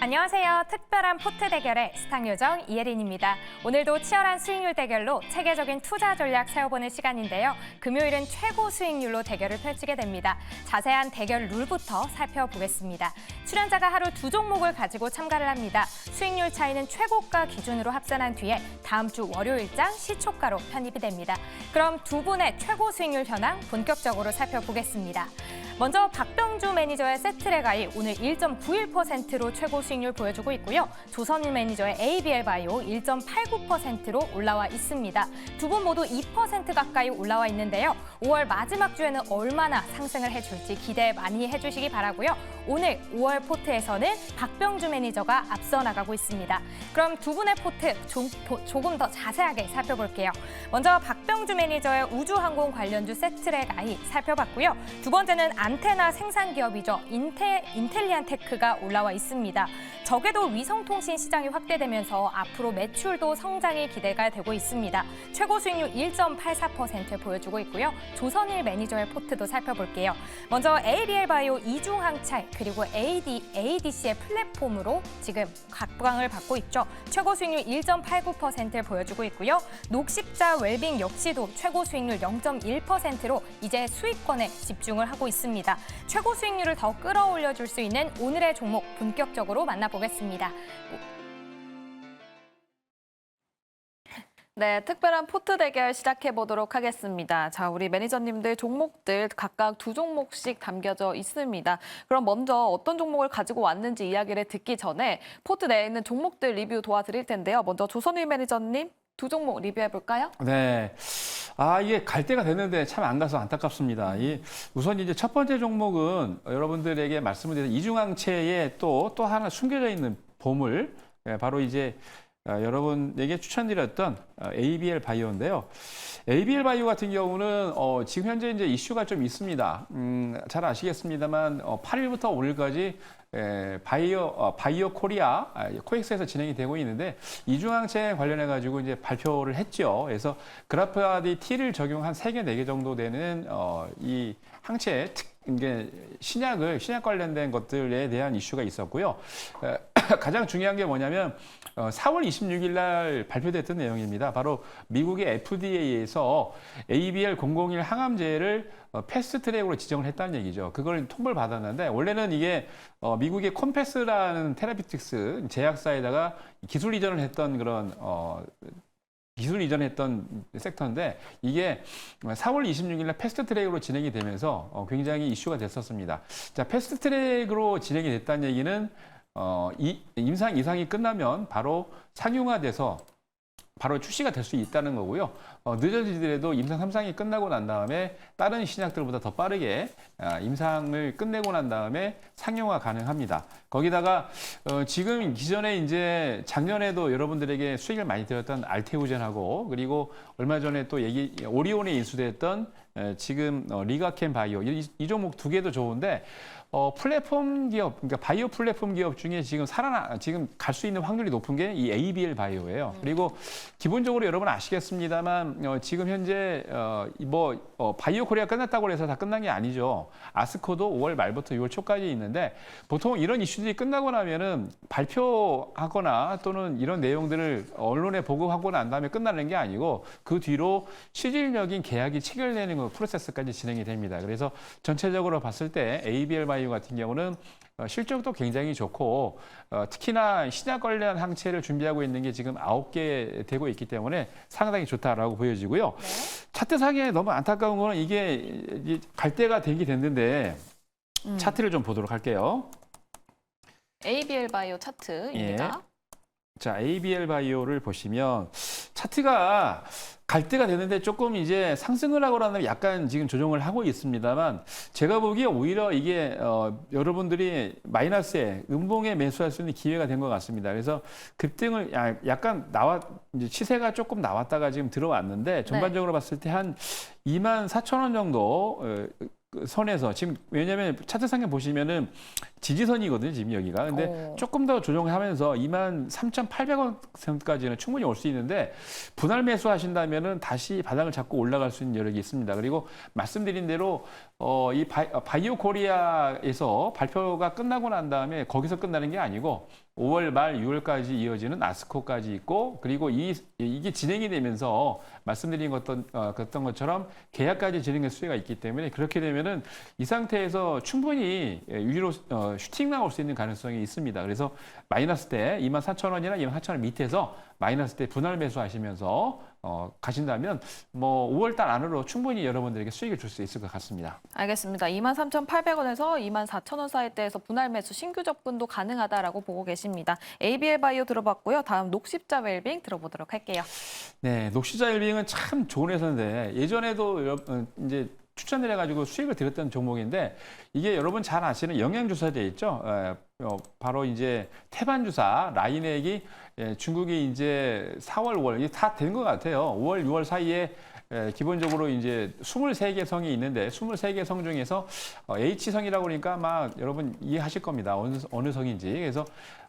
안녕하세요. 특별한 포트 대결의 스탕 요정 이예린입니다. 오늘도 치열한 수익률 대결로 체계적인 투자 전략 세워보는 시간인데요. 금요일은 최고 수익률로 대결을 펼치게 됩니다. 자세한 대결 룰부터 살펴보겠습니다. 출연자가 하루 두 종목을 가지고 참가를 합니다. 수익률 차이는 최고가 기준으로 합산한 뒤에 다음 주 월요일장 시초가로 편입이 됩니다. 그럼 두 분의 최고 수익률 현황 본격적으로 살펴보겠습니다. 먼저 박병주 매니저의 세트레 가이 오늘 1.91%로 최고 수익률 보여주고 있고요. 조선일 매니저의 ABL 바이오 1.89%로 올라와 있습니다. 두 분 모두 2% 가까이 올라와 있는데요. 5월 마지막 주에는 얼마나 상승을 해줄지 기대 많이 해주시기 바라고요. 오늘 5월 포트에서는 박병주 매니저가 앞서 나가고 있습니다. 그럼 두 분의 포트 조, 조금 더 자세하게 살펴볼게요. 먼저 박병주 매니저의 우주항공 관련주 세트레가이 살펴봤고요. 두 번째는 안테나 생산 기업이죠. 인테, 인텔리안 테크가 올라와 있습니다. 적에도 위성통신 시장이 확대되면서 앞으로 매출도 성장이 기대가 되고 있습니다. 최고 수익률 1.84% 보여주고 있고요. 조선일 매니저의 포트도 살펴볼게요. 먼저 ABL 바이오 이중항찰 그리고 AD, ADC의 플랫폼으로 지금 각광을 받고 있죠. 최고 수익률 1.89%를 보여주고 있고요. 녹십자 웰빙 역시도 최고 수익률 0.1%로 이제 수익권에 집중을 하고 있습니다. 최고 수익률을 더 끌어올려 줄 수 있는 오늘의 종목 본격적으로 만나보겠습니다. 네, 특별한 포트 대결 시작해 보도록 하겠습니다. 자, 우리 매니저님들 종목들 각각 두 종목씩 담겨져 있습니다. 그럼 먼저 어떤 종목을 가지고 왔는지 이야기를 듣기 전에 포트 내에 있는 종목들 리뷰 도와드릴 텐데요. 먼저 조선일 매니저님 두 종목 리뷰해 볼까요? 네. 아, 이게 갈 때가 됐는데 참 안 가서 안타깝습니다. 이 우선 이제 첫 번째 종목은 여러분들에게 말씀을 드린 이중항체에 또, 또 하나 숨겨져 있는 보물, 예, 바로 이제 어, 여러분에게 추천드렸던 어, ABL 바이오인데요. ABL 바이오 같은 경우는 어, 지금 현재 이제 이슈가 좀 있습니다. 음, 잘 아시겠습니다만 어, 8일부터 5일까지 에, 바이오 어, 바이오 코리아 아, 코엑스에서 진행이 되고 있는데 이중항체 관련해 가지고 이제 발표를 했죠. 그래서 그래프아디 T를 적용한 세개네개 정도 되는 어, 이 항체 특 이게 신약을 신약 관련된 것들에 대한 이슈가 있었고요. 에, 가장 중요한 게 뭐냐면 어, 4월 26일 날 발표됐던 내용입니다. 바로 미국의 FDA에서 ABL 001 항암제를 어, 패스트 트랙으로 지정을 했다는 얘기죠. 그걸 통보를 받았는데 원래는 이게 어, 미국의 콤패스라는 테라피틱스 제약사에다가 기술 이전을 했던 그런 어, 기술 이전했던 섹터인데 이게 4월 26일 날 패스트 트랙으로 진행이 되면서 어, 굉장히 이슈가 됐었습니다. 자, 패스트 트랙으로 진행이 됐다는 얘기는 어, 이, 임상 이상이 끝나면 바로 상용화돼서 바로 출시가 될 수 있다는 거고요. 어, 늦어지더라도 임상 3상이 끝나고 난 다음에 다른 신약들보다 더 빠르게 아, 임상을 끝내고 난 다음에 상용화 가능합니다. 거기다가 어, 지금 기존에 이제 작년에도 여러분들에게 수익을 많이 드렸던 알테우젠하고 그리고 얼마 전에 또 얘기 오리온에 인수됐던 에, 지금 어, 리가켄 바이오 이, 이 종목 두 개도 좋은데 어, 플랫폼 기업, 그러니까 바이오 플랫폼 기업 중에 지금 살아나, 지금 갈 수 있는 확률이 높은 게 이 ABL 바이오예요. 그리고 기본적으로 여러분 아시겠습니다만, 어, 지금 현재, 어, 이 뭐, 어, 바이오 코리아 끝났다고 해서 다 끝난 게 아니죠. 아스코도 5월 말부터 6월 초까지 있는데, 보통 이런 이슈들이 끝나고 나면은 발표하거나 또는 이런 내용들을 언론에 보고하고 난 다음에 끝나는 게 아니고, 그 뒤로 실질적인 계약이 체결되는 그 프로세스까지 진행이 됩니다. 그래서 전체적으로 봤을 때 ABL 바이오 같은 경우는 어, 실적도 굉장히 좋고 어, 특히나 신약 관련 항체를 준비하고 있는 게 지금 아홉 개 되고 있기 때문에 상당히 좋다라고 보여지고요. 차트상에 너무 안타까운 거는 이게 갈 때가 되게 됐는데 음. 차트를 좀 보도록 할게요. ABL 바이오 차트입니다. 예. 자, ABL 바이오를 보시면 차트가 갈 때가 됐는데 조금 이제 상승을 하거나 약간 지금 조정을 하고 있습니다만 제가 보기에 오히려 이게 어, 여러분들이 마이너스에 음봉에 매수할 수 있는 기회가 된 것 같습니다. 그래서 급등을 야- 약간 나왔 이제 시세가 조금 나왔다가 지금 들어왔는데 전반적으로 봤을 때 한 2만 4천 원 정도 어, 그 선에서 지금 왜냐하면 차트상에 보시면은 지지선이거든요 지금 여기가 근데 어. 조금 더 조정하면서 2만 3,800원까지는 충분히 올 수 있는데 분할 매수 하신다면은 다시 바닥을 잡고 올라갈 수 있는 여력이 있습니다. 그리고 말씀드린 대로 어, 이 바이, 어, 바이 오 코리아에서 발표가 끝나고 난 다음에 거기서 끝나는 게 아니고 5월 말 6월까지 이어지는 아스코까지 있고 그리고 이 이게 진행이 되면서 말씀드린 것던 어, 그랬던 것처럼 계약까지 진행할 수혜가 있기 때문에 그렇게 되면은 이 상태에서 충분히 예, 위로 어, 슈팅 나올 수 있는 가능성이 있습니다. 그래서 마이너스 때 2만 4천 원이나 2만 4천 원 밑에서 마이너스 때 분할 매수하시면서 어, 가신다면 뭐 5월 달 안으로 충분히 여러분들에게 수익을 줄 수 있을 것 같습니다. 알겠습니다. 23,800원에서 24,000원 사이대에서 분할 매수 신규 접근도 가능하다라고 보고 계십니다. ABL 바이오 들어봤고요. 다음 녹십자 웰빙 들어보도록 할게요. 네, 녹시자 일빙은 참 좋은 회사인데 예전에도 여- 어, 이제 추천을 해가지고 수익을 드렸던 종목인데 이게 여러분 잘 아시는 영양주사제 있죠? 에, 어, 바로 이제 태반 주사 라인액이 예, 중국이 이제 4월, 5월 이게 다 된 것 같아요. 5월, 6월 사이에 에, 기본적으로 이제 23개 성이 있는데 23개 성 중에서 어, H성이라고 그러니까 막 여러분 이해하실 겁니다. 어느, 어느 성인지. 그래서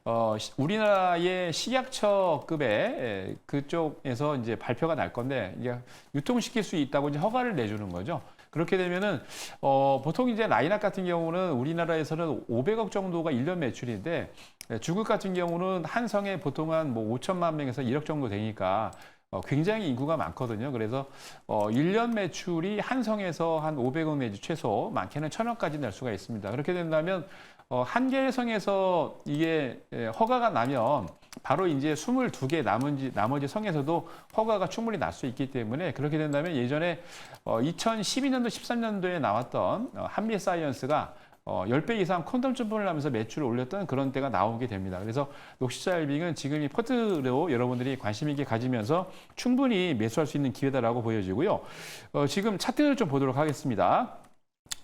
어, 시- 우리나라의 식약처급의 에, 그쪽에서 이제 발표가 날 건데 이게 유통시킬 수 있다고 이제 허가를 내주는 거죠. 그렇게 되면은 어, 보통 이제 라인업 같은 경우는 우리나라에서는 500억 정도가 일년 매출인데 에, 중국 같은 경우는 한 성에 보통 한 뭐 5천만 명에서 1억 정도 되니까 어, 굉장히 인구가 많거든요. 그래서 어, 1년 매출이 한 성에서 한 500억 내지 최소 많게는 1000억까지 낼 수가 있습니다. 그렇게 된다면 어, 한 개의 성에서 이게 예, 허가가 나면 바로 이제 22개 나머지, 나머지 성에서도 허가가 충분히 날 수 있기 때문에 그렇게 된다면 예전에 어, 2012년도, 13년도에 나왔던 어, 한미 사이언스가 어, 10배 이상 콘돔 쭈분을 하면서 매출을 올렸던 그런 때가 나오게 됩니다. 그래서 녹시자일빙은 지금 이 포트로 여러분들이 관심 있게 가지면서 충분히 매수할 수 있는 기회다라고 보여지고요. 어, 지금 차트를 좀 보도록 하겠습니다.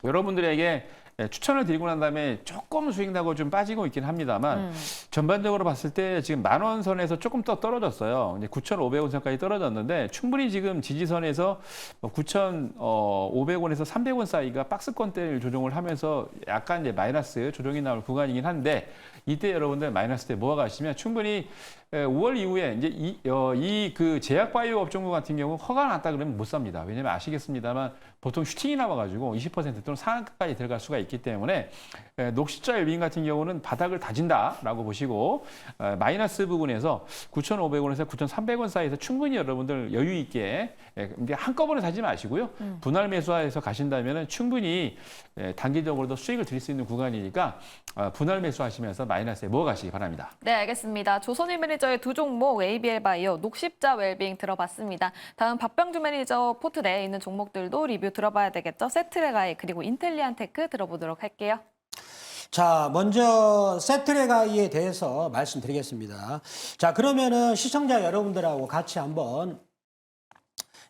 여러분들에게 예, 추천을 드리고 난 다음에 조금 수익 나고 좀 빠지고 있긴 합니다만 음. 전반적으로 봤을 때 지금 만 원 선에서 조금 더 떨어졌어요. 이제 9,500원 선까지 떨어졌는데 충분히 지금 지지선에서 9,500원에서 300원 사이가 박스권대를 조정을 하면서 약간 이제 마이너스 조정이 나올 구간이긴 한데 이때 여러분들 마이너스 때 모아가시면 충분히 5월 이후에 이제 이그 제약 바이오 업종군 같은 경우 허가 났다 그러면 못 삽니다. 왜냐면 아시겠습니다만 보통 슈팅이 나와가지고 20% 또는 상한가까지 들어갈 수가 있기 때문에 에, 녹십자 일빙 같은 경우는 바닥을 다진다라고 보시고 에, 마이너스 부분에서 9,500원에서 9,300원 사이에서 충분히 여러분들 여유 있게 에, 근데 한꺼번에 사지 마시고요. 분할 매수해서 가신다면 충분히 에, 단기적으로도 수익을 드릴 수 있는 구간이니까 어, 분할 매수하시면서 마이너스에 모아 가시기 바랍니다. 네, 알겠습니다. 조선일 매니저 의 두 종목 ABL 바이오, 녹십자 웰빙 들어봤습니다. 다음 박병주 매니저 포트 내에 있는 종목들도 리뷰 들어봐야 되겠죠. 세트레가이 그리고 인텔리안테크 들어보도록 할게요. 자, 먼저 세트레가이에 대해서 말씀드리겠습니다. 자, 그러면은 시청자 여러분들하고 같이 한번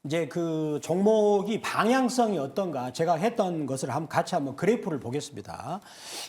이제 그 종목이 방향성이 어떤가 제가 했던 것을 한번 같이 한번 그래프를 보겠습니다.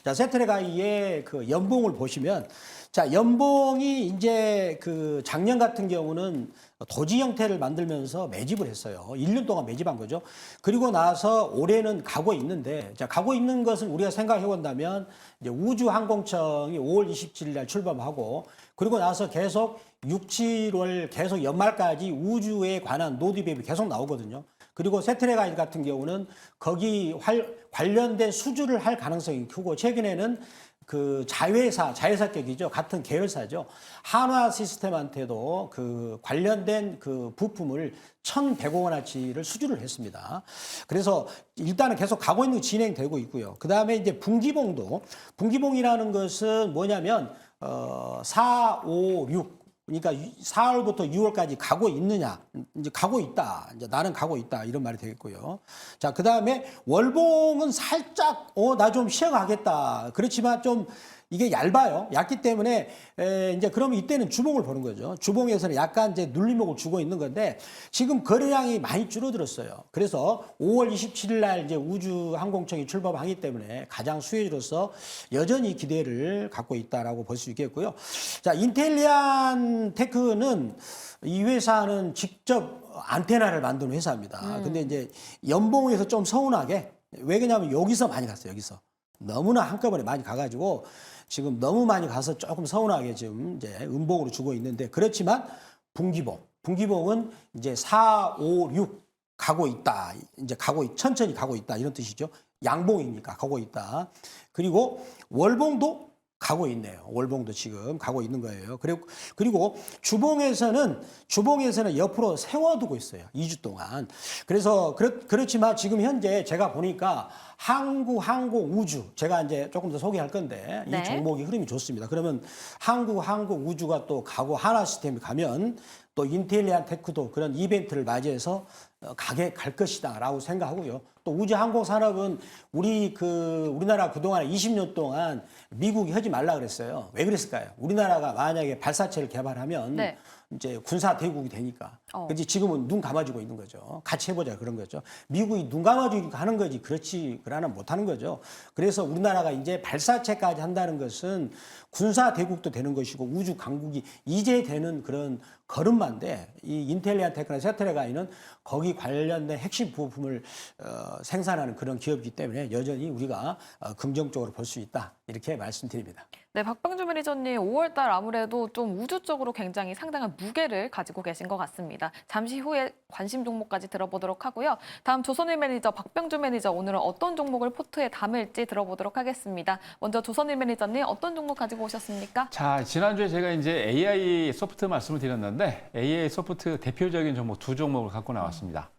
자, 세트레가이의 그 연봉을 보시면 자, 연봉이 이제 그 작년 같은 경우는 도지 형태를 만들면서 매집을 했어요. 1년 동안 매집한 거죠. 그리고 나서 올해는 가고 있는데, 자, 가고 있는 것을 우리가 생각해 본다면, 이제 우주항공청이 5월 27일 날 출범하고, 그리고 나서 계속 6, 7월 계속 연말까지 우주에 관한 노드맵이 계속 나오거든요. 그리고 세트레가이 같은 경우는 거기 활- 관련된 수주를 할 가능성이 크고, 최근에는 그 자회사, 자회사격이죠. 같은 계열사죠. 한화 시스템한테도 그 관련된 그 부품을 1,100억 원어치를 수주를 했습니다. 그래서 일단은 계속 가고 있는 게 진행되고 있고요. 그 다음에 이제 분기봉도, 분기봉이라는 것은 뭐냐면, 어, 4, 5, 6. 그러니까 4월부터 6월까지 가고 있느냐, 이제 가고 있다. 이제 나는 가고 있다. 이런 말이 되겠고요. 자, 그 다음에 월봉은 살짝, 어, 나 좀 쉬어가겠다. 그렇지만 좀 이게 얇아요. 얇기 때문에, 에, 이제 그러면 이때는 주봉을 보는 거죠. 주봉에서는 약간 이제 눌림목을 주고 있는 건데 지금 거래량이 많이 줄어들었어요. 그래서 5월 27일 날 이제 우주항공청이 출범하기 때문에 가장 수혜주로서 여전히 기대를 갖고 있다라고 볼 수 있겠고요. 자, 인텔리안 테크는 이 회사는 직접 안테나를 만드는 회사입니다. 근데 이제 연봉에서 좀 서운하게 왜 그러냐면 여기서 많이 갔어요. 여기서 너무나 한꺼번에 많이 가가지고 지금 너무 많이 가서 조금 서운하게 지금 이제 음봉으로 주고 있는데 그렇지만 분기봉, 분기봉은 이제 4, 5, 6 가고 있다. 이제 가고 있- 천천히 가고 있다 이런 뜻이죠. 양봉이니까 가고 있다. 그리고 월봉도 가고 있네요. 월봉도 지금 가고 있는 거예요. 그리고 그리고 주봉에서는 주봉에서는 옆으로 세워두고 있어요. 2주 동안. 그래서 그렇, 그렇지만 지금 현재 제가 보니까 항구, 항공, 우주 제가 이제 조금 더 소개할 건데 네. 이 종목이 흐름이 좋습니다. 그러면 항구, 항공, 우주가 또 가고 하나 시스템이 가면 또 인텔리안 테크도 그런 이벤트를 맞이해서 어, 가게 갈 것이다라고 생각하고요. 또 우주 항공 산업은 우리 그 우리나라 그동안 20년 동안 미국이 하지 말라 그랬어요. 왜 그랬을까요? 우리나라가 만약에 발사체를 개발하면 네. 이제 군사 대국이 되니까. 어. 그지 지금은 눈 감아주고 있는 거죠. 같이 해보자 그런 거죠. 미국이 눈 감아주니까 하는 거지 그렇지 그러나 못하는 거죠. 그래서 우리나라가 이제 발사체까지 한다는 것은 군사 대국도 되는 것이고 우주 강국이 이제 되는 그런 걸음마인데 이 인텔리안 테크나 세트레가이는 거기 관련된 핵심 부품을 어, 생산하는 그런 기업이기 때문에 여전히 우리가 어, 긍정적으로 볼 수 있다 이렇게 말씀드립니다. 네, 박병주 매니저님 5월달 아무래도 좀 우주 쪽으로 굉장히 상당한 무게를 가지고 계신 것 같습니다. 잠시 후에 관심 종목까지 들어보도록 하고요. 다음 조선일 매니저 박병주 매니저 오늘은 어떤 종목을 포트에 담을지 들어보도록 하겠습니다. 먼저 조선일 매니저님 어떤 종목 가지고 오셨습니까? 자, 지난주에 제가 이제 AI 소프트 말씀을 드렸는데 AI 소프트 대표적인 종목 두 종목을 갖고 나왔습니다.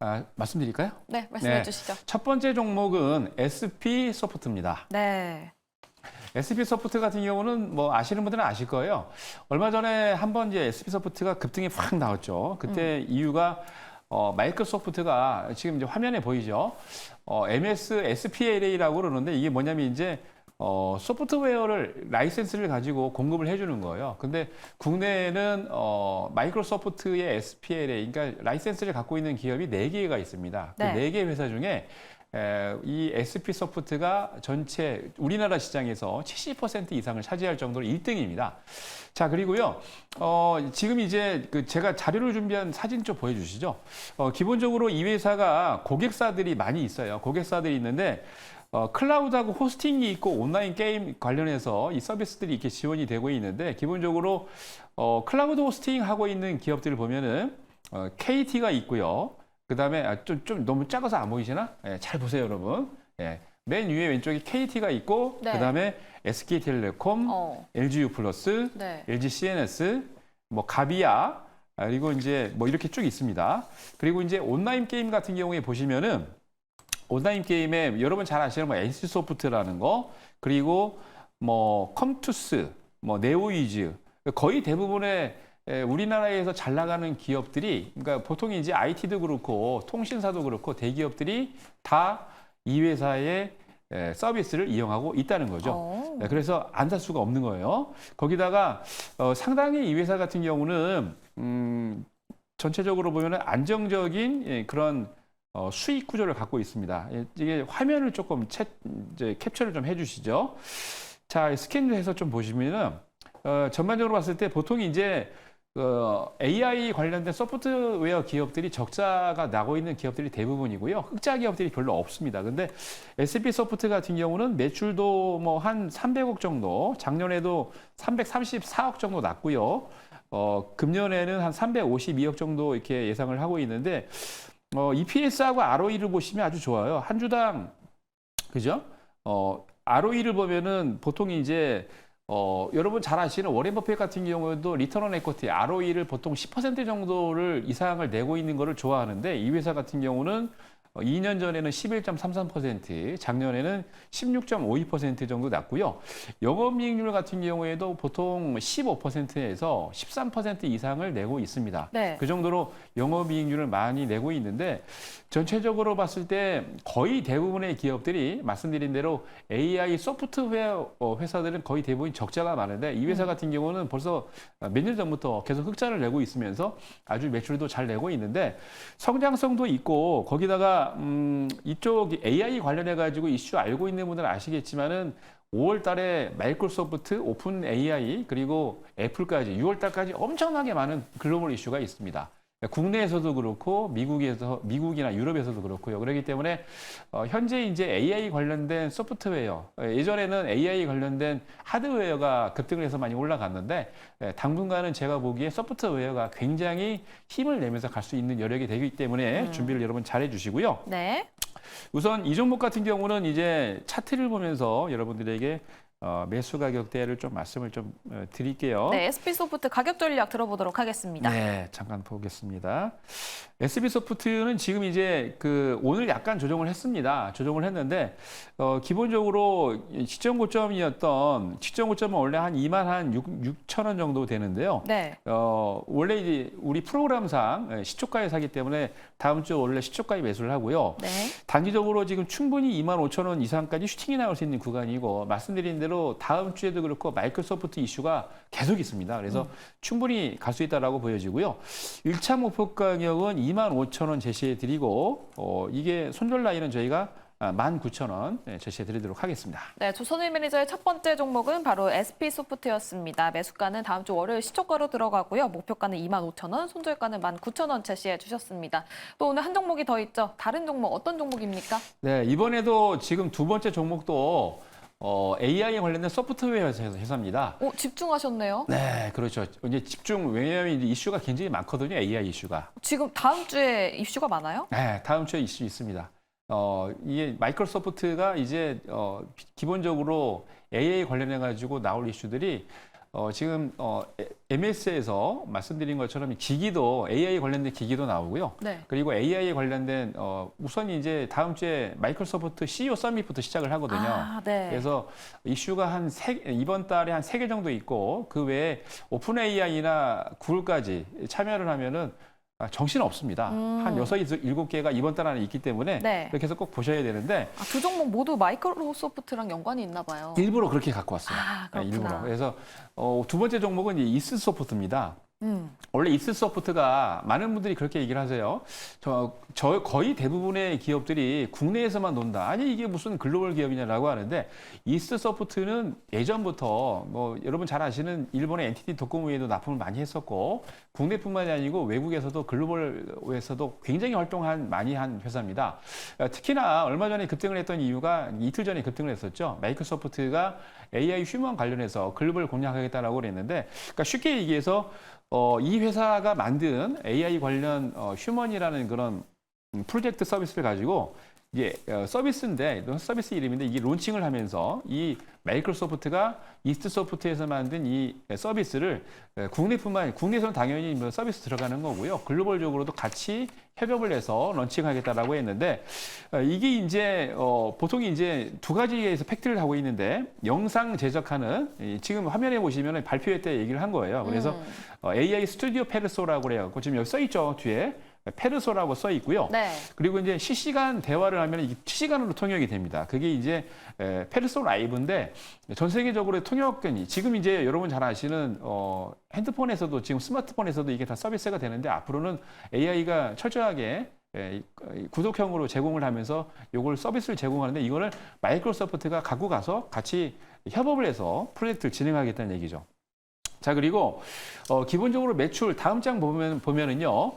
아, 말씀드릴까요? 네, 말씀해 네. 주시죠. 첫 번째 종목은 SP 소프트입니다. 네. SP 소프트 같은 경우는 뭐 아시는 분들은 아실 거예요. 얼마 전에 한번 이제 SP 소프트가 급등이 확 나왔죠. 그때 이유가 어, 마이크로소프트가 지금 이제 화면에 보이죠. 어, MS SPLA라고 그러는데 이게 뭐냐면 이제 어, 소프트웨어를 라이센스를 가지고 공급을 해주는 거예요. 근데 국내에는 어, 마이크로소프트의 SPLA, 그러니까 라이센스를 갖고 있는 기업이 네개가 있습니다. 네. 그네 개 회사 중에 에, 이 SP 소프트가 전체 우리나라 시장에서 70% 이상을 차지할 정도로 1등입니다. 자, 그리고요, 어, 지금 이제 그 제가 자료를 준비한 사진 좀 보여주시죠. 어, 기본적으로 이 회사가 고객사들이 많이 있어요. 고객사들이 있는데, 어, 클라우드하고 호스팅이 있고 온라인 게임 관련해서 이 서비스들이 이렇게 지원이 되고 있는데, 기본적으로 어, 클라우드 호스팅 하고 있는 기업들을 보면은 어, KT가 있고요. 그 다음에 좀, 좀 너무 작아서 안 보이시나? 예, 잘 보세요, 여러분. 예, 맨 위에 왼쪽에 KT가 있고, 네. 그 다음에 SK텔레콤, 어. LGU 플러스, 네. LG CNS, 뭐 가비아, 아, 그리고 이제 뭐 이렇게 쭉 있습니다. 그리고 이제 온라인 게임 같은 경우에 보시면은 온라인 게임에 여러분 잘 아시는 뭐 NC 소프트라는 거, 그리고 뭐 컴투스, 뭐 네오이즈 거의 대부분의 에, 우리나라에서 잘 나가는 기업들이 그러니까 보통 이제 IT도 그렇고 통신사도 그렇고 대기업들이 다 이 회사의 에, 서비스를 이용하고 있다는 거죠. 어. 네, 그래서 안 살 수가 없는 거예요. 거기다가 어, 상당히 이 회사 같은 경우는 음, 전체적으로 보면 안정적인 예, 그런 어, 수익 구조를 갖고 있습니다. 예, 이게 화면을 조금 채, 이제 캡처를 좀 해주시죠. 자, 스캔해서 좀 보시면은 어, 전반적으로 봤을 때 보통 이제 어, AI 관련된 소프트웨어 기업들이 적자가 나고 있는 기업들이 대부분이고요. 흑자 기업들이 별로 없습니다. 근데 SP 소프트 같은 경우는 매출도 뭐 한 300억 정도, 작년에도 334억 정도 났고요. 어, 금년에는 한 352억 정도 이렇게 예상을 하고 있는데 어, EPS하고 ROE를 보시면 아주 좋아요. 한 주당 그죠? 어, ROE를 보면은 보통 이제 어, 여러분 잘 아시는 워렌 버핏 같은 경우에도 리턴 온 에쿼티 ROE를 보통 10% 정도를 이상을 내고 있는 거를 좋아하는데 이 회사 같은 경우는 어, 2년 전에는 11.33%, 작년에는 16.52% 정도 났고요. 영업이익률 같은 경우에도 보통 15%에서 13% 이상을 내고 있습니다. 네. 그 정도로 영업이익률을 많이 내고 있는데 전체적으로 봤을 때 거의 대부분의 기업들이 말씀드린 대로 AI 소프트웨어 어, 회사들은 거의 대부분 적자가 많은데 이 회사 같은 경우는 벌써 몇 년 전부터 계속 흑자를 내고 있으면서 아주 매출도 잘 내고 있는데 성장성도 있고 거기다가 음, 이쪽 AI 관련해 가지고 이슈 알고 있는 분들은 아시겠지만은 5월 달에 마이크로소프트, 오픈 AI 그리고 애플까지 6월 달까지 엄청나게 많은 글로벌 이슈가 있습니다. 국내에서도 그렇고 미국에서 미국이나 유럽에서도 그렇고요. 그렇기 때문에 어, 현재 이제 AI 관련된 소프트웨어 어, 예전에는 AI 관련된 하드웨어가 급등을 해서 많이 올라갔는데 예, 당분간은 제가 보기에 소프트웨어가 굉장히 힘을 내면서 갈 수 있는 여력이 되기 때문에 준비를 여러분 잘 해주시고요. 네. 우선 이 종목 같은 경우는 이제 차트를 보면서 여러분들에게 어, 매수 가격대를 좀 말씀을 좀 어, 드릴게요. 네, SP 소프트 가격 전략 들어보도록 하겠습니다. 네, 잠깐 보겠습니다. SB 소프트는 지금 이제 그 오늘 약간 조정을 했습니다. 조정을 했는데 어 기본적으로 이 시점 고점이었던 시점 고점은 원래 한 2만 한 6, 6천 원 정도 되는데요. 네. 어 원래 이제 우리 프로그램상 예, 시초가에 사기 때문에 다음 주 원래 시초가에 매수를 하고요. 네. 단기적으로 지금 충분히 2만 5천 원 이상까지 슈팅이 나올 수 있는 구간이고 말씀드린 대로 다음 주에도 그렇고 마이크로소프트 이슈가 계속 있습니다. 그래서 충분히 갈 수 있다라고 보여지고요. 일차 목표 가격은 2만 5천 원 제시해 드리고 어, 이게 손절 라인은 저희가 19,000원 제시해 드리도록 하겠습니다. 네, 조선일 매니저의 첫 번째 종목은 바로 SP 소프트였습니다. 매수가는 다음 주 월요일 시초가로 들어가고요. 목표가는 25,000원, 손절가는 19,000원 제시해 주셨습니다. 또 오늘 한 종목이 더 있죠. 다른 종목 어떤 종목입니까? 네, 이번에도 지금 두 번째 종목도 어, AI에 관련된 소프트웨어 회사입니다. 오, 집중하셨네요. 네, 그렇죠. 이제 집중 왜냐하면 이슈가 굉장히 많거든요. AI 이슈가. 지금 다음 주에 이슈가 많아요? 네, 다음 주에 이슈 있습니다. 어, 이게 마이크로소프트가 이제 어, 기- 기본적으로 AI 관련해 가지고 나올 이슈들이 어, 지금 어, MS에서 말씀드린 것처럼 기기도 AI 관련된 기기도 나오고요. 네. 그리고 AI에 관련된 어, 우선 이제 다음 주에 마이크로소프트 CEO 서밋부터 시작을 하거든요. 아, 네. 그래서 이슈가 한 세, 이번 달에 한 세 개 정도 있고 그 외에 오픈 AI나 구글까지 참여를 하면은 아, 정신 없습니다. 음. 한 여섯 일곱 개가 이번 달 안에 있기 때문에 네. 그렇게 해서 꼭 보셔야 되는데 아, 두 종목 모두 마이크로소프트랑 연관이 있나 봐요. 일부러 그렇게 갖고 왔어요. 아, 네, 그렇구나. 일부러. 그래서 어, 두 번째 종목은 이스소프트입니다. 음. 원래 이스소프트가 많은 분들이 그렇게 얘기를 하세요. 저, 저 거의 대부분의 기업들이 국내에서만 논다. 아니 이게 무슨 글로벌 기업이냐라고 하는데 이스 소프트는 예전부터 뭐 여러분 잘 아시는 일본의 NTT 도코모에도 납품을 많이 했었고 국내뿐만이 아니고 외국에서도 글로벌에서도 굉장히 활동한 많이 한 회사입니다. 어, 특히나 얼마 전에 급등을 했던 이유가 이틀 전에 급등을 했었죠. 마이크로소프트가 AI 휴먼 관련해서 글로벌 공략하겠다라고 그랬는데 그러니까 쉽게 얘기해서 어, 이 회사가 만든 AI 관련 어, 휴먼이라는 그런 음, 프로젝트 서비스를 가지고 이게 어, 서비스인데 서비스 이름인데 이게 론칭을 하면서 이 마이크로소프트가 이스트 소프트에서 만든 이 서비스를 에, 국내뿐만 국내에서는 당연히 뭐 서비스 들어가는 거고요. 글로벌적으로도 같이 협업을 해서 런칭하겠다라고 했는데 어, 이게 이제 어, 보통 이제 두 가지에서 팩트를 하고 있는데 영상 제작하는 이 지금 화면에 보시면 발표회 때 얘기를 한 거예요. 그래서 음. 어, AI 스튜디오 페르소라고 그래갖고 지금 여기 써 있죠 뒤에 페르소라고 써 있고요. 네. 그리고 이제 실시간 대화를 하면 이게 실시간으로 통역이 됩니다. 그게 이제 에, 페르소 라이브인데 전 세계적으로 통역견이 지금 이제 여러분 잘 아시는 어, 핸드폰에서도 지금 스마트폰에서도 이게 다 서비스가 되는데 앞으로는 AI가 철저하게 구독형으로 제공을 하면서 이걸 서비스를 제공하는데 이거를 마이크로소프트가 갖고 가서 같이 협업을 해서 프로젝트를 진행하겠다는 얘기죠. 자 그리고 어, 기본적으로 매출 다음 장 보면 보면은요.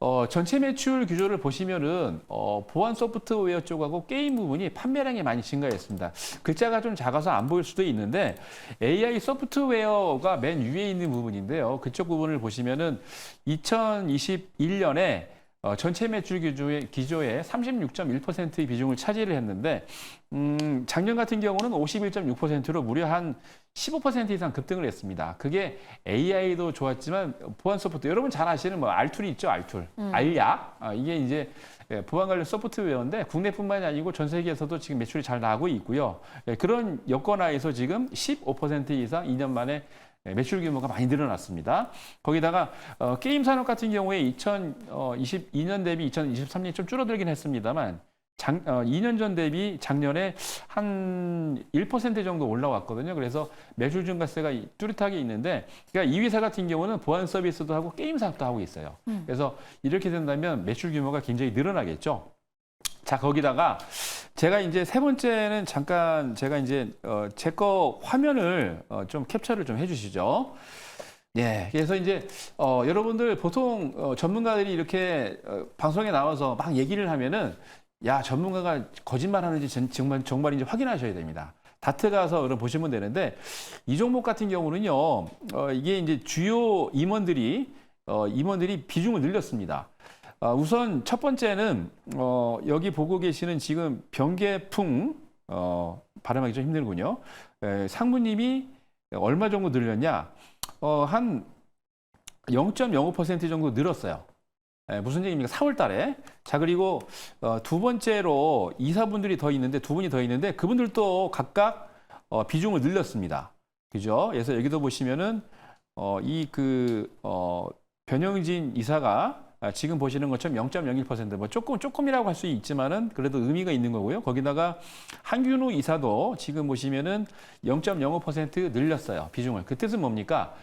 어, 전체 매출 규조를 보시면은 어, 보안 소프트웨어 쪽하고 게임 부분이 판매량이 많이 증가했습니다. 글자가 좀 작아서 안 보일 수도 있는데 AI 소프트웨어가 맨 위에 있는 부분인데요. 그쪽 부분을 보시면은 2021년에 어, 전체 매출 기조의, 기조의 36.1%의 비중을 차지를 했는데 음, 작년 같은 경우는 51.6%로 무려 한 15% 이상 급등을 했습니다. 그게 AI도 좋았지만 보안 소프트 여러분 잘 아시는 뭐 알툴이 있죠, 알툴, 알약 아, 이게 이제 예, 보안 관련 소프트웨어인데 국내뿐만이 아니고 전 세계에서도 지금 매출이 잘 나고 있고요. 예, 그런 여건하에서 지금 15% 이상 2년 만에 예, 매출 규모가 많이 늘어났습니다. 거기다가 어, 게임 산업 같은 경우에 2022년 대비 2023년 좀 줄어들긴 했습니다만 작, 어, 2년 전 대비 작년에 한 1% 정도 올라왔거든요. 그래서 매출 증가세가 이- 뚜렷하게 있는데, 그러니까 이 회사 같은 경우는 보안 서비스도 하고 게임 사업도 하고 있어요. 음. 그래서 이렇게 된다면 매출 규모가 굉장히 늘어나겠죠. 자 거기다가 제가 이제 세 번째는 잠깐 제가 이제 어, 제 거 화면을 어, 좀 캡처를 좀 해주시죠. 예, 그래서 이제 어, 여러분들 보통 어, 전문가들이 이렇게 어, 방송에 나와서 막 얘기를 하면은 야 전문가가 거짓말하는지 전- 정말 정말인지 확인하셔야 됩니다. 다트 가서 여러분 보시면 되는데 이 종목 같은 경우는요, 어, 이게 이제 주요 임원들이 어, 임원들이 비중을 늘렸습니다. 어, 우선 첫 번째는 어, 여기 보고 계시는 지금 병계풍 어, 발음하기 좀 힘들군요. 에, 상무님이 얼마 정도 늘렸냐? 어, 한 0.05% 정도 늘었어요. 예, 무슨 얘기입니까? 4월 달에. 자, 그리고 어, 두 번째로 이사분들이 더 있는데, 두 분이 더 있는데, 그분들도 각각 어, 비중을 늘렸습니다. 그죠? 그래서 여기도 보시면은, 어, 이 그, 어, 변영진 이사가 아, 지금 보시는 것처럼 0.01%뭐 조금 조금이라고 할 수 있지만은 그래도 의미가 있는 거고요. 거기다가 한균우 이사도 지금 보시면은 0.05% 늘렸어요. 비중을. 그 뜻은 뭡니까?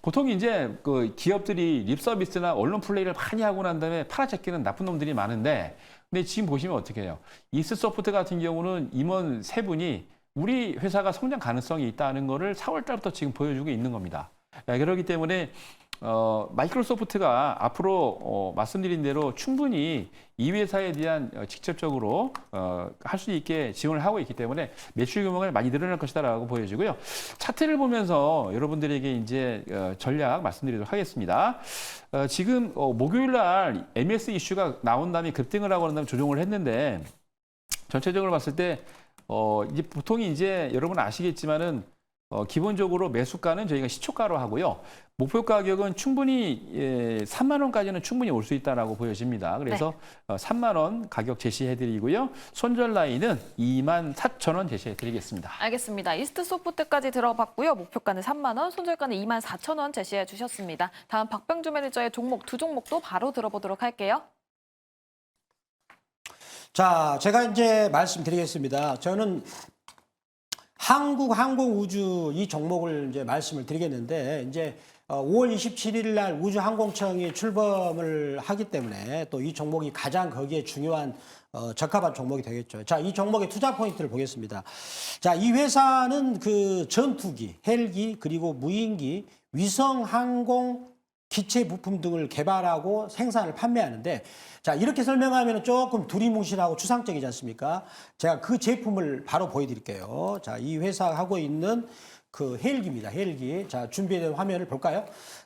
보통 이제 그 기업들이 립 서비스나 언론 플레이를 많이 하고 난 다음에 팔아제끼는 나쁜 놈들이 많은데 근데 지금 보시면 어떻게 해요? 이스소프트 같은 경우는 임원 세 분이 우리 회사가 성장 가능성이 있다는 거를 4월 달부터 지금 보여주고 있는 겁니다. 예, 그렇기 때문에 어, 마이크로소프트가 앞으로 어, 말씀드린 대로 충분히 이 회사에 대한 어, 직접적으로 어, 할 수 있게 지원을 하고 있기 때문에 매출 규모가 많이 늘어날 것이다라고 보여지고요. 차트를 보면서 여러분들에게 이제 어, 전략 말씀드리도록 하겠습니다. 어, 지금 어, 목요일 날 MS 이슈가 나온 다음에 급등을 하고 난 다음에 조정을 했는데 전체적으로 봤을 때 어, 이제 보통 이제 여러분 아시겠지만은 어, 기본적으로 매수가는 저희가 시초가로 하고요. 목표 가격은 충분히 예, 3만 원까지는 충분히 올 수 있다라고 보여집니다. 그래서 어, 3만 원 가격 제시해 드리고요. 손절 라인은 2만 4천 원 제시해 드리겠습니다. 알겠습니다. 이스트 소프트까지 들어봤고요. 목표가는 3만 원, 손절가는 2만 4천 원 제시해 주셨습니다. 다음 박병주 매니저의 종목 두 종목도 바로 들어보도록 할게요. 자, 제가 이제 말씀드리겠습니다. 저는 한국 항공 우주 이 종목을 이제 말씀을 드리겠는데 이제 어, 5월 27일 날 우주항공청이 출범을 하기 때문에 또 이 종목이 가장 거기에 중요한 어, 적합한 종목이 되겠죠. 자, 이 종목의 투자 포인트를 보겠습니다. 자, 이 회사는 그 전투기, 헬기, 그리고 무인기, 위성 항공 기체 부품 등을 개발하고 생산을 판매하는데 자 이렇게 설명하면 조금 두리뭉실하고 추상적이지 않습니까? 제가 그 제품을 바로 보여드릴게요. 자 이 회사 하고 있는 그 헬기입니다. 헬기. 자 준비된 화면을 볼까요?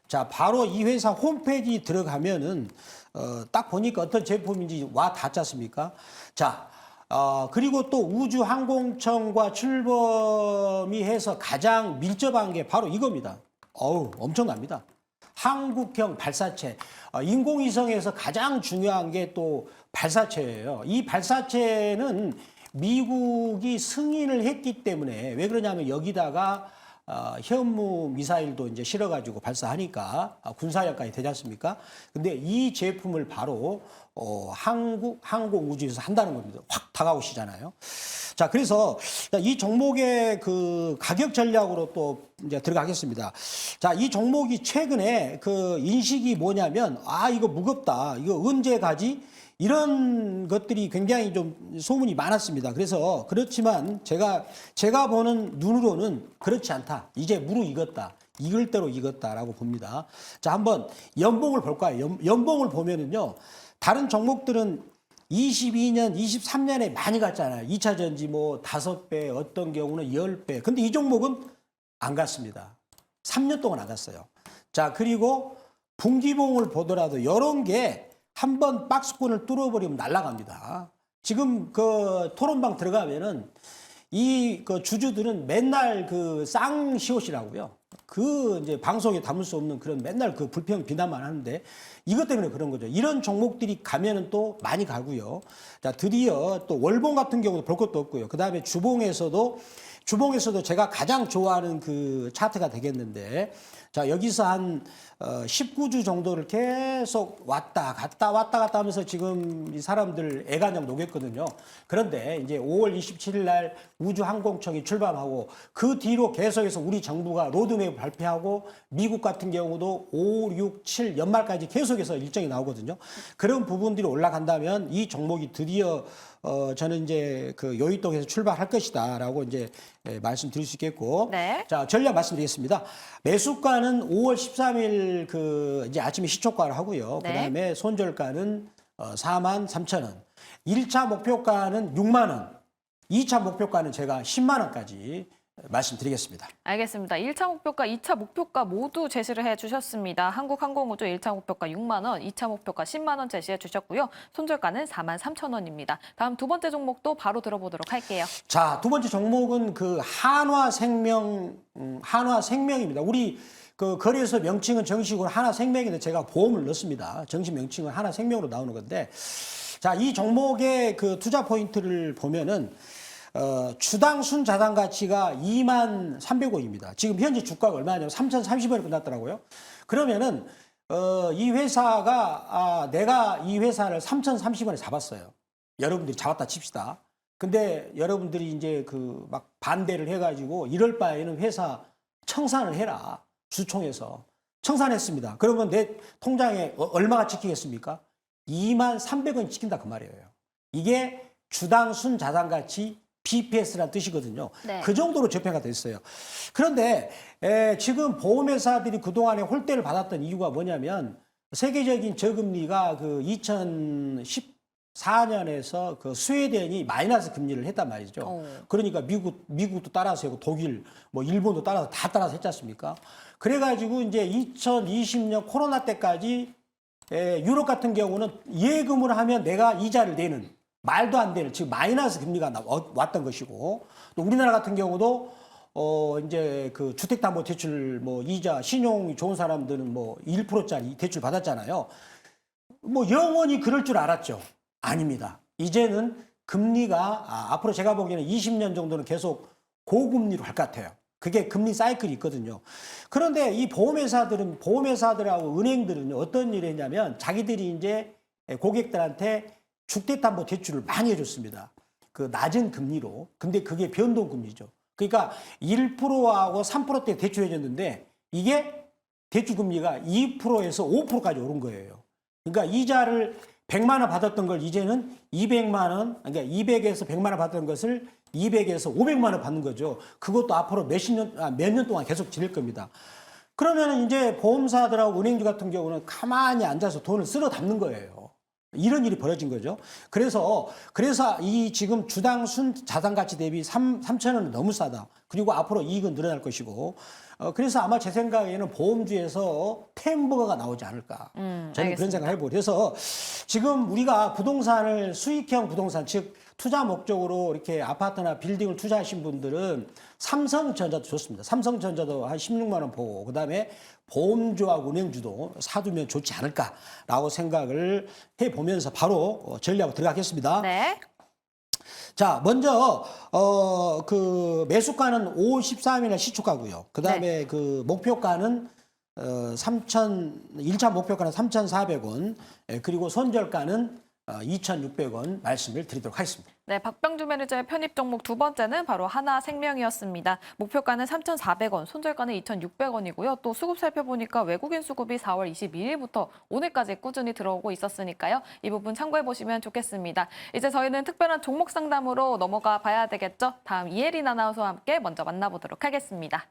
자 바로 이 회사 홈페이지 들어가면은 어, 딱 보니까 어떤 제품인지 와 닿지 않습니까? 자 어, 그리고 또 우주항공청과 출범이 해서 가장 밀접한 게 바로 이겁니다. 어우, 엄청납니다. 한국형 발사체. 어, 인공위성에서 가장 중요한 게 또 발사체예요. 이 발사체는 미국이 승인을 했기 때문에 왜 그러냐면 여기다가 어, 현무 미사일도 이제 실어가지고 발사하니까 아, 군사력까지 되지 않습니까? 근데 이 제품을 바로 어, 한국 항공 우주에서 한다는 겁니다. 확 다가오시잖아요. 자, 그래서 이 종목의 그 가격 전략으로 또 이제 들어가겠습니다. 자, 이 종목이 최근에 그 인식이 뭐냐면 아, 이거 무겁다. 이거 언제 가지? 이런 것들이 굉장히 좀 소문이 많았습니다. 그래서 그렇지만 제가 제가 보는 눈으로는 그렇지 않다. 이제 무르익었다. 익을 대로 익었다라고 봅니다. 자, 한번 연봉을 볼까요? 연, 연봉을 보면은요. 다른 종목들은 22년, 23년에 많이 갔잖아요. 2차 전지 뭐 다섯 배, 어떤 경우는 10배. 근데 이 종목은 안 갔습니다. 3년 동안 안 갔어요. 자, 그리고 분기봉을 보더라도 이런 게 한 번 박스권을 뚫어버리면 날아갑니다. 지금 그 토론방 들어가면은 이 그 주주들은 맨날 그 쌍시옷이라고요. 그 이제 방송에 담을 수 없는 그런 맨날 그 불평 비난만 하는데 이것 때문에 그런 거죠. 이런 종목들이 가면은 또 많이 가고요. 자, 드디어 또 월봉 같은 경우도 볼 것도 없고요. 그 다음에 주봉에서도 주봉에서도 제가 가장 좋아하는 그 차트가 되겠는데 자, 여기서 한 어, 19주 정도를 계속 왔다 갔다 왔다 갔다 하면서 지금 이 사람들 애간장 녹였거든요. 그런데 이제 5월 27일 날 우주항공청이 출범하고 그 뒤로 계속해서 우리 정부가 로드맵 발표하고 미국 같은 경우도 5, 6, 7 연말까지 계속해서 일정이 나오거든요. 그런 부분들이 올라간다면 이 종목이 드디어 어, 저는 이제 그 요이동에서 출발할 것이다라고 이제 예, 말씀드릴 수 있겠고. 네. 자, 전략 말씀드리겠습니다. 매수가는 5월 13일 그 이제 아침에 시초가를 하고요. 네. 그다음에 손절가는 어, 4만 3천 원. 1차 목표가는 6만 원. 2차 목표가는 제가 10만 원까지 말씀드리겠습니다. 알겠습니다. 1차 목표가, 2차 목표가 모두 제시를 해 주셨습니다. 한국항공우주 1차 목표가 6만 원, 2차 목표가 10만 원 제시해 주셨고요. 손절가는 4만 3천 원입니다. 다음 두 번째 종목도 바로 들어보도록 할게요. 자, 두 번째 종목은 그 한화생명, 음, 한화생명입니다. 우리 그 거래소 명칭은 정식으로 한화생명인데 제가 보험을 넣습니다. 정식 명칭은 한화생명으로 나오는 건데, 자, 이 종목의 그 투자 포인트를 보면은 어, 주당 순 자산 가치가 2만 300원입니다. 지금 현재 주가가 얼마냐면 3,030원에 끝났더라고요. 그러면은 어, 이 회사가 아, 내가 이 회사를 3,030원에 잡았어요. 여러분들이 잡았다 칩시다. 근데 여러분들이 이제 그 막 반대를 해가지고 이럴 바에는 회사 청산을 해라. 주총에서. 청산했습니다. 그러면 내 통장에 어- 얼마가 찍히겠습니까? 2만 300원 찍힌다 그 말이에요. 이게 주당 순 자산 가치 BPS라는 뜻이거든요. 네. 그 정도로 접해가 됐어요. 그런데 에, 지금 보험회사들이 그동안에 홀대를 받았던 이유가 뭐냐면 세계적인 저금리가 그 2014년에서 그 스웨덴이 마이너스 금리를 했단 말이죠. 어. 그러니까 미국 미국도 따라서 했고 독일 뭐 일본도 따라서 다 따라서 했지 않습니까? 그래 가지고 이제 2020년 코로나 때까지 에, 유럽 같은 경우는 예금을 하면 내가 이자를 내는 말도 안 되는 즉 마이너스 금리가 나- 어- 왔던 것이고 또 우리나라 같은 경우도 어 이제 그 주택담보대출 뭐 이자 신용이 좋은 사람들은 뭐 1%짜리 대출 받았잖아요. 뭐 영원히 그럴 줄 알았죠. 아닙니다. 이제는 금리가 아, 앞으로 제가 보기에는 20년 정도는 계속 고금리로 할것 같아요. 그게 금리 사이클이 있거든요. 그런데 이 보험회사들은 보험회사들하고 은행들은 어떤 일을 했냐면 자기들이 이제 고객들한테 주택담보 대출을 많이 해줬습니다. 그 낮은 금리로. 근데 그게 변동금리죠. 그러니까 1%하고 3%대 대출해줬는데 이게 대출금리가 2%에서 5%까지 오른 거예요. 그러니까 이자를 100만 원 받았던 걸 이제는 200만 원, 그러니까 200에서 100만 원 받던 것을 200에서 500만 원 받는 거죠. 그것도 앞으로 몇십 년, 아, 몇 년 동안 계속 지낼 겁니다. 그러면 이제 보험사들하고 은행주 같은 경우는 가만히 앉아서 돈을 쓸어 담는 거예요. 이런 일이 벌어진 거죠. 그래서 그래서 이 지금 주당 순 자산 가치 대비 3 3천 원은 너무 싸다. 그리고 앞으로 이익은 늘어날 것이고. 어 그래서 아마 제 생각에는 보험주에서 템버거가 나오지 않을까. 음, 저는 알겠습니다. 그런 생각을 해보고 그래서 지금 우리가 부동산을 수익형 부동산 즉 투자 목적으로 이렇게 아파트나 빌딩을 투자하신 분들은 삼성전자도 좋습니다. 삼성전자도 한 16만 원 보고 그다음에 보험주하고 은행주도 사두면 좋지 않을까라고 생각을 해 보면서 바로 어, 전략으로 들어가겠습니다. 네. 자, 먼저 어 그 매수가는 5월 13일에 시초가고요. 그다음에 그 목표가는 어 3천 1차 목표가는 3,400원. 예, 그리고 손절가는 어 2,600원 말씀을 드리도록 하겠습니다. 네, 박병주 매니저의 편입 종목 두 번째는 바로 하나생명이었습니다. 목표가는 3,400원, 손절가는 2,600원이고요. 또 수급 살펴보니까 외국인 수급이 4월 22일부터 오늘까지 꾸준히 들어오고 있었으니까요. 이 부분 참고해 보시면 좋겠습니다. 이제 저희는 특별한 종목 상담으로 넘어가 봐야 되겠죠? 다음 이혜린 아나운서와 함께 먼저 만나보도록 하겠습니다.